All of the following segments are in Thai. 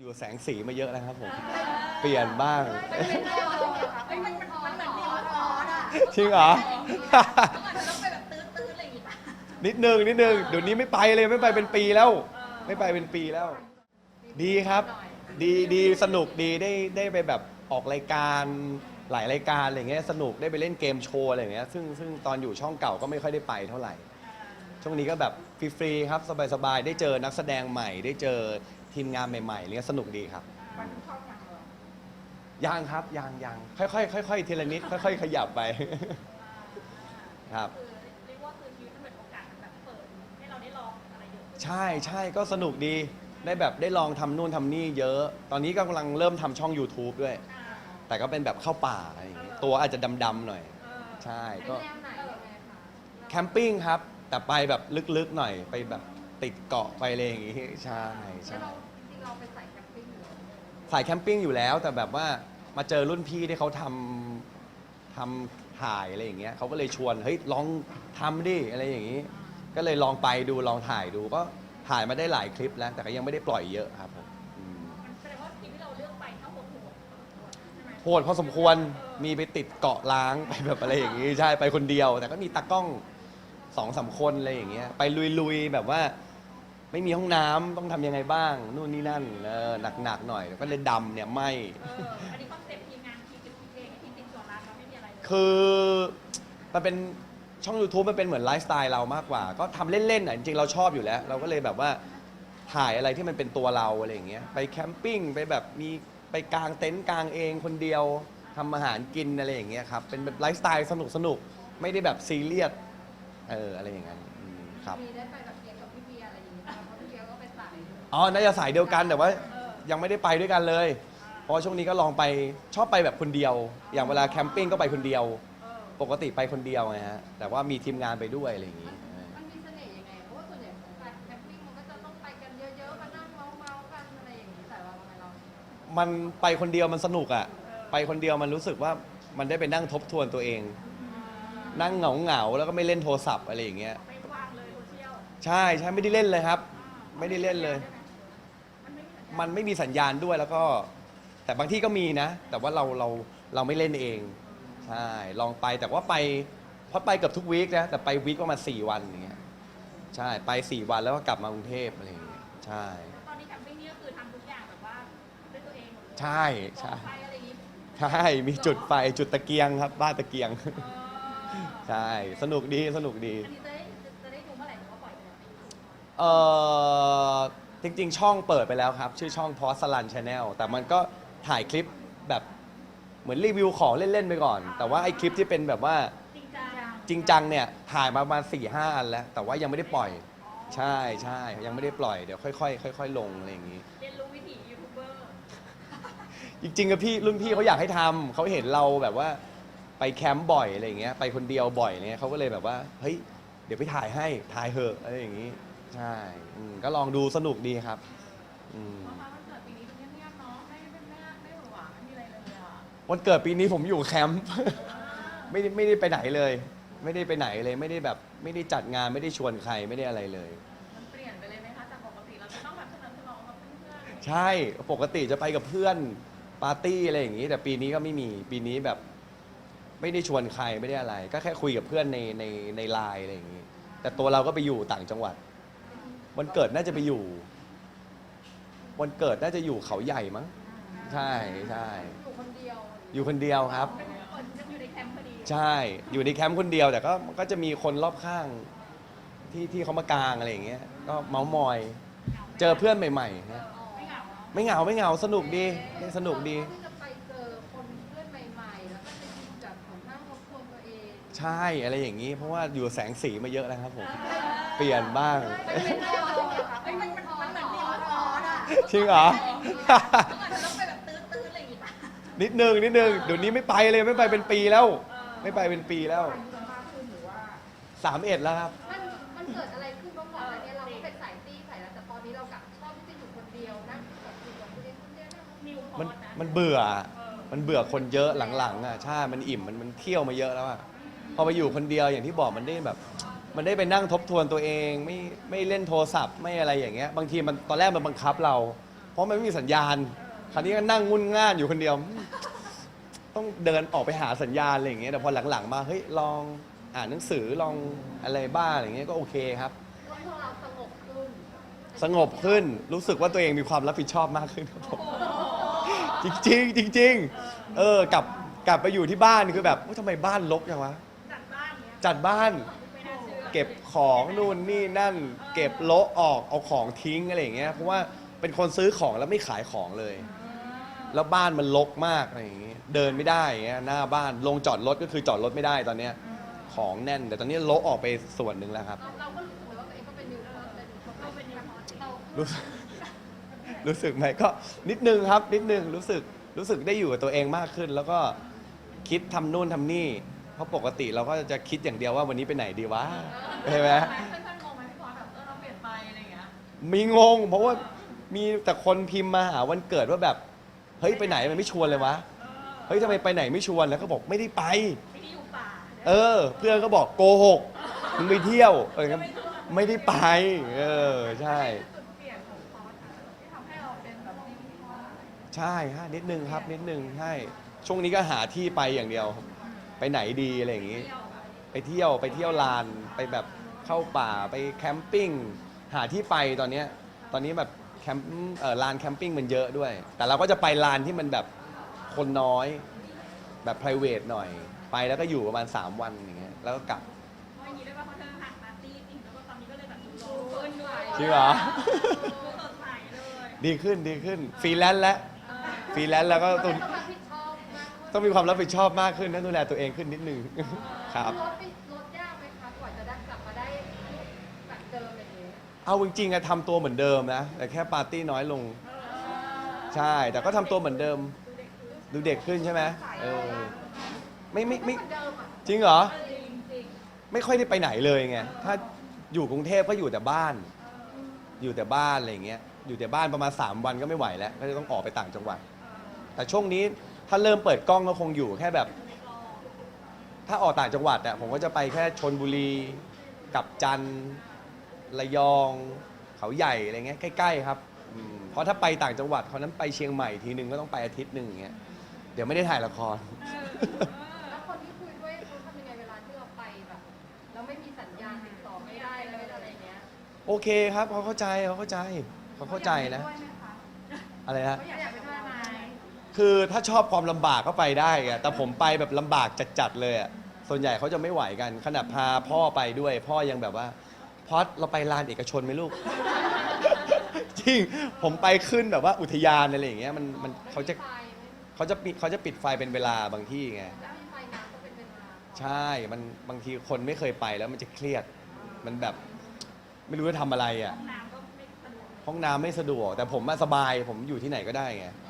อยู่แสงสีมาเยอะแล้วครับผม เปลี่ยนบ้างเฮ้ยมันมันมันเหมือนมีร้อนๆอะจริงเหรออาจจะต้องไปแบบตื้อๆอะไรอย่างงี้ป่ะนิดนึงนิดนึงเดี๋ยวนี้ไม่ไปเลยไม่ไปเป็นปีแล้ว ไม่ไปเป็นปีแล้ว ดีครับ ดีดีสนุกดีได้ได้ไปแบบออกรายการหลายรายการอะไรเงี้ยสนุกได้ไปเล่นเกมโชว์อะไรอย่างเงี้ยซึ่งซึ่งตอนอยู่ช่องเก่าก็ไม่ค่อยได้ไปเท่าไหร่ ช่วงนี้ก็แบบฟรีๆครับ สบายๆ ได้เจอนักแสดงใหม่ได้เจอ ทีมงานใหม่ๆเนี้ยสนุกดีครับมันเข้าทางเรายังครับยังยังค่อยๆค่อยๆทีละนิดค่อย ๆ ขยับไป ครับ คือเรียกว่าคือชีวิตมันเหมือนโอกาสมันแบบเปิดให้เราได้ลองอะไรเยอะขึ้นใช่ใช่ก็สนุกดีได้แบบได้ลองทำนู่นทำนี่เยอะ ตอนนี้ก็กำลังเริ่มทำช่อง YouTube ด้วย อ่าแต่ก็เป็นแบบเข้าป่าอะไรอย่างงี้ตัวอาจจะดำๆหน่อย เออใช่ก็ แนวไหนยังไงคะแคมปิ้งครับ แต่ไปแบบลึกๆหน่อยไปแบบ ติดเกาะไปอะไรอย่างงี้ใช่ใช่แล้วเราจริงๆเราเป็นสายแคมปิ้งอยู่แล้วสายแคมปิ้งอยู่แล้ว แต่แบบว่ามาเจอรุ่นพี่ที่เขาทำทำถ่ายอะไรอย่างเงี้ยเขาก็เลยชวนเฮ้ยลองทำดิอะไรอย่างงี้ ก็เลยลองไปดูลองถ่ายดูก็ถ่ายมาได้หลายคลิปแล้ว แต่ก็ยังไม่ได้ปล่อยเยอะครับผมอืมมันแสดงว่าทีมที่เราเลือกไปถ้าโหดโหดใช่ไหมโหดพอสมควรมีไปติดเกาะล้างไปแบบอะไรอย่างงี้ใช่ไปคนเดียว แต่ก็มีตากล้องสองสามคนอะไรอย่างเงี้ยไปลุยๆแบบว่า ไม่มีห้องน้ำต้องทำยังไงบ้าง นู่นนี่นั่นเออหนักๆหน่อยก็เลยดำเนี่ยไหม เอออันนี้คอนเซ็ปต์ทีมงานทีมเป็นทีมเองทีมติดตัวร้านเราไม่มีอะไรเลยคือมันเป็นช่อง YouTube มันเป็นเหมือนไลฟ์สไตล์เรามากกว่า ก็ทำเล่นๆอะจริงๆ เราชอบอยู่แล้ว เราก็เลยแบบว่าถ่ายอะไรที่มันเป็นตัวเราอะไรอย่างเงี้ยไปแคมปิ้งไปแบบมีไปกางเต็นท์กางเองคนเดียวทำอาหารกินอะไรอย่างเงี้ยครับเป็นแบบไลฟ์สไตล์สนุกๆ ไม่ได้แบบซีเรียสเอออะไรอย่างเงี้ยอืมครับ มีได้ไปแบบเกียร์กับพี่เบี อ๋อน่าจะสายเดียวกันแต่ว่ายังไม่ได้ไปด้วยกันเลย เพราะว่าช่วงนี้ก็ลองไปชอบไปแบบคนเดียว อย่างเวลาแคมปิ้งก็ไปคนเดียวเออปกติไปคนเดียวไงฮะแต่ว่ามีทีมงานไปด้วยอะไรอย่างงี้เออมันมีเสน่ห์ยังไง เพราะว่าส่วนใหญ่การแคมปิ้งมันก็จะต้องไปกันเยอะๆมานั่งเมาๆกันอะไรอย่างนี้แต่ว่าทำไมเรา มันไปคนเดียวมันสนุกอะไปคนเดียวมันรู้สึกว่ามันได้ไปนั่งทบทวนตัวเอง นั่งเหงาเหงาๆแล้วก็ไม่เล่นโทรศัพท์อะไรอย่างเงี้ยไม่วางเลยโซเชียลใช่ใช่ไม่ได้เล่นเลยครับ ไม่ได้เล่นเลยมันไม่มีสัญญาณ มันไม่มีสัญญาณด้วยแล้วก็ แต่บางที่ก็มีนะ แต่ว่าเราเราเราไม่เล่นเองใช่ลองไปแต่ว่าไปเพราะไปเกือบทุกวีคนะแต่ไปวีคประมาณสี่วันอย่างเงี้ยใช่ไปสี่วันแล้วก็กลับมากรุงเทพอะไรอย่างเงี้ยใช่ ตอนนี้แคมปิ้งนี่ก็คือทำทุกอย่างแบบว่าด้วยตัวเองหมดเลยใช่ใช่ก่อไฟอะไรอย่างนี้ใช่มีจุดไฟจุดตะเกียงครับบ้านตะเกียง เออใช่สนุกดีสนุกดี อันนี้จะได้จะได้ดูเมื่อไหร่หรือว่าปล่อยไปแล้ว เออ จริง ๆ ช่องเปิดไปแล้วครับ ชื่อช่องพอสลันชาแนลแต่มันก็ถ่ายคลิปแบบเหมือนรีวิวของเล่น ๆ ไปก่อน แต่ว่าไอ้คลิปที่เป็นแบบว่าจริงจังจริงจังเนี่ยถ่ายมาประมาณ4ี่ห้าอันแล้ว แต่ว่ายังไม่ได้ปล่อย ใช่ใช่ยังไม่ได้ปล่อยเดี๋ยวค่อยๆค่อยๆลงอะไรอย่างนี้ เรียนรู้วิถียูทูบเบอร์ จริงๆกับพี่รุ่นพี่เขาอยากให้ทำเขาเห็นเราแบบว่าไปแคมป์บ่อยอะไรอย่างเงี้ยไปคนเดียวบ่อยเนี่ยเขาก็เลยแบบว่าเฮ้ยเดี๋ยวไปถ่ายให้ถ่ายเหอะอะไรอย่างงี้ ใช่อืมก็ลองดูสนุกดีครับอืมเพราะว่าวันเกิดปีนี้ดูเงียบๆเนาะไม่ไม่ไม่ไม่หวือหวาไม่มีอะไรเลยอะวันเกิดปีนี้ผมอยู่แคมป์ ไม่ได้ไม่ได้ไปไหนเลย ไม่ได้ไปไหนเลย ไม่ได้แบบไม่ได้จัดงานไม่ได้ชวนใครไม่ได้อะไรเลย มันเปลี่ยนไปเลยไหมคะจากปกติเราจะต้องแบบสนับสนุนกับเพื่อนใช่ปกติจะไปกับเพื่อนปาร์ตี้อะไรอย่างนี้ แต่ปีนี้ก็ไม่มีปีนี้แบบ ไม่ได้ชวนใครไม่ได้อะไร ก็แค่คุยกับเพื่อนในในในไลน์อะไรอย่างนี้ แต่ตัวเราก็ไปอยู่ต่างจังหวัด วันเกิดน่าจะไปอยู่ วันเกิดน่าจะอยู่เขาใหญ่มั้ง ใช่ใช่ๆอยู่คนเดียวอยู่คนเดียวครับ เป็นคนจะอยู่ในแคมป์พอดีใช่อยู่ในแคมป์คนเดียวแต่ก็ก็จะมีคนรอบข้างที่ที่เขามากางอะไรอย่างเงี้ยก็เมาส์มอย เจอเพื่อนใหม่ๆนะไม่เหงาเนาะไม่เหงาไม่เหงาสนุกดีสนุกดีที่จะไปเจอคนเพื่อนใหม่ๆ แล้วก็จะยินแบบเหมือนนั่งทบทวนตัวเองใช่อะไรอย่างนี้ เพราะว่าอยู่แสงสีมาเยอะแล้วครับผม เปลี่ยนบ้างเฮ้ยมัน จริงเหรออาจจะต้องไปแบบตื้อๆอะไรอย่างงี้ป่ะนิดนึงนิดนึงเดี๋ยวนี้ไม่ไปเลยไม่ไปเป็นปีแล้ว ไม่ไปเป็นปีแล้วสามเอ็ดแล้วครับมันมันเกิดอะไรขึ้นบ้างก่อนอันนี้เราก็เป็นสายตี้สายแล้วแต่ตอนนี้เรากลับชอบที่จะอยู่คนเดียวนั่งแบบอยู่กับตัวเองคนเดียวนั่งนิวพมันอนะมันเบื่อ มันเบื่อคนเยอะหลังๆอะใช่มันอิ่มมันมันเที่ยวมาเยอะแล้วอะพอมาอยู่คนเดียวอย่างที่บอกมันได้แบบ มันได้ไปนั่งทบทวนตัวเอง ไม่ไม่เล่นโทรศัพท์ไม่อะไรอย่างเงี้ยบางทีมันตอนแรกมันบังคับเรา เพราะมันไม่มีสัญญาณ คราวนี้ก็นั่งงุ่นง่านอยู่คนเดียว ต้องเดินออกไปหาสัญญาณอะไรอย่างเงี้ยแต่พอหลังๆมาเฮ้ยลองอ่านหนังสือลองอะไรบ้างอะไรอย่างเงี้ยก็โอเคครับพวกเราสงบขึ้นสงบขึ้นรู้สึกว่าตัวเองมีความรับผิดชอบมากขึ้นครับผมจริงๆจริงๆเออกลับกลับไปอยู่ที่บ้านคือแบบว่าทำไมบ้านรกจังวะจัดบ้านเนี้ยจัดบ้านไม่น่า เชื่อเก็บของนู่นนี่นั่น เก็บโละออกเอาของทิ้งอะไรอย่างเงี้ยเพราะว่าเป็นคนซื้อของแล้วไม่ขายของเลย แล้วบ้านมันรกมากอะไรอย่างเงี้ยเดินไม่ได้อย่างเงี้ยหน้าบ้านลงจอดรถก็คือจอดรถไม่ได้ตอนเนี้ยของแน่น แต่ตอนนี้โละออกไปส่วนหนึ่งแล้วครับ เราเราก็รู้สึกว่าตัวเองก็เป็นนิวคอร์เป็นเราเป็นนิวคอร์เรารู้สึก รู้สึกไหมก็นิดนึงครับนิดนึงรู้สึกรู้สึกได้อยู่กับตัวเองมากขึ้น แล้วก็คิดทำนู่นทำนี่เพ ราะปกติเราก็จะคิดอย่างเดียวว่าวันนี้ไปไหนดีวะใช่ไหมเพื่อนๆงงไหมพี่พอสแบบเออเราเปลี่ยนไปอะไรอย่างเงี้ยมีงง เพราะว่ามีแต่คนพิมพ์มาหาวันเกิดว่าแบบเฮ้ยไปไหนมันไม่ชวนเลยวะเฮ้ยทำไมไปไหนไม่ชวนแล้วก็บอกไม่ได้ไป ไม่ได้อยู่ป่าเออ เพื่อนก็บอกโกหกมึงไปเที่ยวเออก็ไม่ได้ไป เออใช่ จุดเปลี่ยนของพอสที่ทำให้เราเป็นแบบนี้พี่พอส ใช่ฮะนิดนึงครับนิดนึงใช่ช่วงนี้ก็หาที่ไปอย่างเดียว ไปไหนดีอะไรอย่างงี้ไปเที่ยวไปเที่ยวลานไปแบบเข้าป่าไปแคมปิ้งหาที่ไปตอนเนี้ยตอนนี้แบบแคมป์เอ่อลานแคมปิ้งมันเยอะด้วย แต่เราก็จะไปลานที่มันแบบคนน้อยแบบ p r i v a t หน่อย ไปแล้วก็อยู่ประมาณ 3 วันอย่างเงี้ยแล้วก็กลับเพราะอย่างนี้ด้วยว่าเขาเธอห่างปาร์ตี้จริงแล้วก็ตอนนี้ก็เลยแบบดูโลขึ้นด้วยจริงเหรอ ดูสดใสเลยดีขึ้นดีขึ้นฟรีแลนซ์แล้วฟรีแลนซ์แล้วก็ต้อ ต้องมีความรับผิดชอบมากขึ้นนะดูแลตัวเองขึ้นนิดนึงครับ ลดไปลดยากไหมคะกว่าจะได้กลับมาได้แบบเดิมอย่างนี้เอาจริงๆอะทำตัวเหมือนเดิมนะแต่แค่ปาร์ตี้น้อยลง ใช่ แต่ก็ทำตัวเหมือนเดิม ดูเด็กขึ้นใช่ไหมเออไม่ไม่ไม่เหมือนเดิมอะจริงเหรอจริงจริงไม่ค่อยได้ไปไหนเลยไง ถ้าอยู่กรุงเทพก็อยู่แต่บ้าน อยู่แต่บ้านอะไรอย่างเงี้ย อยู่แต่บ้านประมาณ 3 วันก็ไม่ไหวแล้ว ก็จะต้องออกไปต่างจังหวัด แต่ช่วงนี้ ถ้าเริ่มเปิดกล้องก็คงอยู่แค่แบบ ถ้าออกต่างจังหวัดอะผมก็จะไปแค่ชนบุรีกับจันทร์ระยอง เขาใหญ่อะไรเงี้ยใกล้ๆครับอืมเพราะถ้าไปต่างจังหวัดเพราะนั้นไปเชียงใหม่ทีนึงก็ต้องไปอาทิตย์หนึ่งอย่างเงี้ยเดี๋ยวไม่ได้ถ่ายละคร แล้วคนที่คุยด้วยเขาทำยังไงเวลาที่เราไปแบบเราไม่มีสัญญาณติดต่อไม่ได้เลยอะไรเงี้ยโอเคครับเขาเข้าใจเขาเข้าใจเขาเข้าใจนะด้วยไหมคะอะไรนะ เขาอยากไปด้วยไหม คือถ้าชอบความลำบากก็ไปได้ไงแต่ผมไปแบบลำบากจัดๆเลยอะส่วนใหญ่เขาจะไม่ไหวกัน ขนาดพาพ่อไปด้วย พ่อยังแบบว่าพอดเราไปลานเอกชนไหมลูก จริง ผมไปขึ้นแบบว่าอุทยานอะไรอย่างเงี้ยมันมันเขาจะเขาจะปิดเขาจะปิดไฟเป็นเวลาบางที่ไง แล้วมีไฟน้ำก็เป็นเวลาใช่ มันบางทีคนไม่เคยไปแล้วมันจะเครียด มันแบบไม่รู้จะทำอะไรอะ น้ำก็ไม่สะดวกห้องน้ำไม่สะดวก แต่ผมสบาย ผมอยู่ที่ไหนก็ได้ไงเข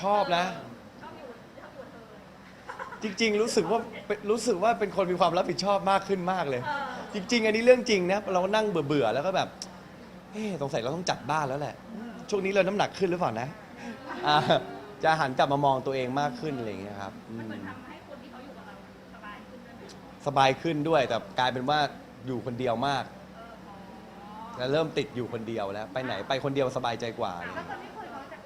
ชอบนะชอบอยู่ชอบอยู่เธอจริง ๆ รู้สึกว่าเป็นรู้สึกว่าเป็นคนมีความรับผิดชอบมากขึ้นมากเลยเออจริง ๆ อันนี้เรื่องจริงนะเรานั่งเบื่อๆแล้วก็แบบเอ๊ะสงสัยเราต้องจัดบ้านแล้วแหละ ช่วงนี้เราน้ำหนักขึ้นหรือเปล่านะอ่าจะหันกลับมามองตัวเองมากขึ้นอะไรอย่างเงี้ยครับอืมันมเหมือนทำให้คนที่เขาอยู่กับเราสบายขึ้นด้วยไหมสบายขึ้นด้วยแต่กลายเป็นว่าอยู่คนเดียวมาก แล้วเริ่มติดอยู่คนเดียวแล้ว ไปไหนไปคนเดียวสบายใจกว่าอะไรอย่างแล้วเงี้ย คนที่คุยเขาจะ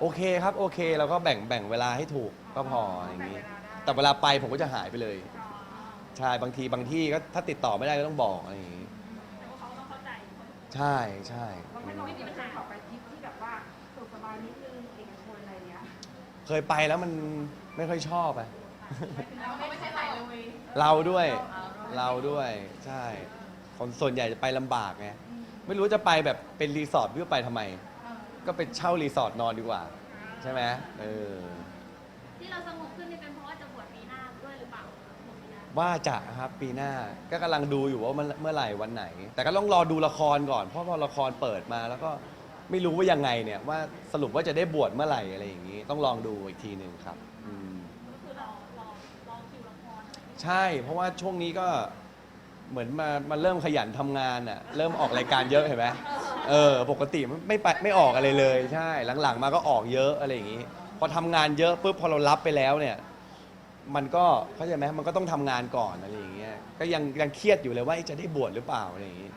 โอเคครับโอเคเราก็แบ่งแบ่งเวลาให้ถูกก็พออย่างนี้ แต่เวลาไปผมก็จะหายไปเลยอ๋อใช่บางทีบางที่ก็ถ้าติดต่อไม่ได้ก็ต้องบอกอะไรอย่างนี้แต่ว่าเขาต้องเข้าใจใช่ใช่มันไม่ต้องมีปัญหาขอไปทริปที่แบบว่าสุขสบายนิดนึงเอกชนอะไรเงี้ยเคยไปแล้วมันไม่ค่อยชอบอะเราไม่ใช่สายลุยเราด้วย เราด้วยใช่คนส่วนใหญ่จะไปลำบากไงไม่รู้จะไปแบบเป็นรีสอร์ทเพื่อไปทำไม ก็ไปเช่ารีสอร์ทนอนดีกว่า ใช่ไหมเออที่เราสงบขึ้นนี่เป็นเพราะว่าจะบวชปีหน้าด้วยหรือเปล่าบวชปีหน้าว่าจะครับปีหน้าก็กำลังดูอยู่ว่ามันเมื่อไหร่วันไหน แต่ก็ต้องรอดูละครก่อน เพราะพอละครเปิดมาแล้วก็ไม่รู้ว่ายังไงเนี่ยว่าสรุปว่าจะได้บวชเมื่อไหร่อะไรอย่างนี้ ต้องลองดูอีกทีหนึ่งครับอืมก็คือรอรอรอคิวละครใช่ เพราะว่าช่วงนี้ก็เหมือนมามาเริ่มขยันทำงานอะเริ่มออกรายการเยอะเห็นไหม เอ อปกติไม่ไปไม่ออกอะไรเลยใช่ หลังๆ มาก็ออกเยอะอะไรอย่างนี้ พอทำงานเยอะปุ๊บพอเรารับไปแล้วเนี่ยมมันก็เข้าใจไหมมันก็ต้องทำงานก่อนอะไรอย่างเงี้ยก็ยังยังเครียดอยู่เลยว่าเอ๊ะจะได้บวชหรือเปล่าอะไรอย่างงี้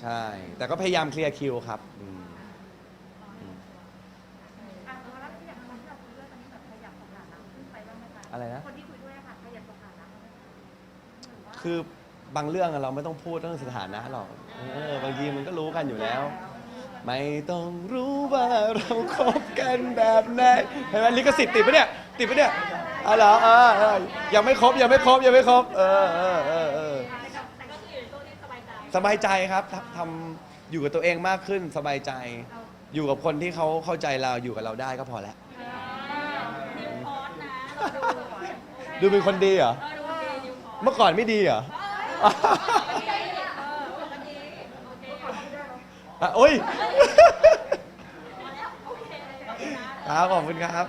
ใช่ แต่ก็พยายามเคลียร์คิวครับอืมอืมอะแล้วที่อยากคนที่เราคุยด้วยตอนนี้แบบขยับสถานะขึ้นไปบ้างไหมคะอะไรนะ คนที่คุยด้วยอะค่ะขยับสถานะบ้างไหมคะหรือว่าคือ บางเรื่องอะเราไม่ต้องพูดเรื่องสถานะหรอกเออบางทีมันก็รู้กันอยู่แล้ว ไม่ต้องรู้ว่าเราคบกันแบบไหนเห็นไหมลิขสิทธิ์ติดปะเนี่ยติดปะเนี่ยอ๋อเหรอเออเออยังไม่ครบยังไม่ครบยังไม่ครบเออเออเออเออแต่ก็คืออยู่ในตัวที่สบายใจสบายใจครับทำทำอยู่กับตัวเองมากขึ้นสบายใจ อยู่กับคนที่เขาเข้าใจเราอยู่กับเราได้ก็พอแล้ว นิวพอสนะเราดูดูเป็นคนดีเหรอ เราดูดีนิวพอสเมื่อก่อนไม่ดีเหรอ เอ อะโอ้ยครับขอบคุณครับ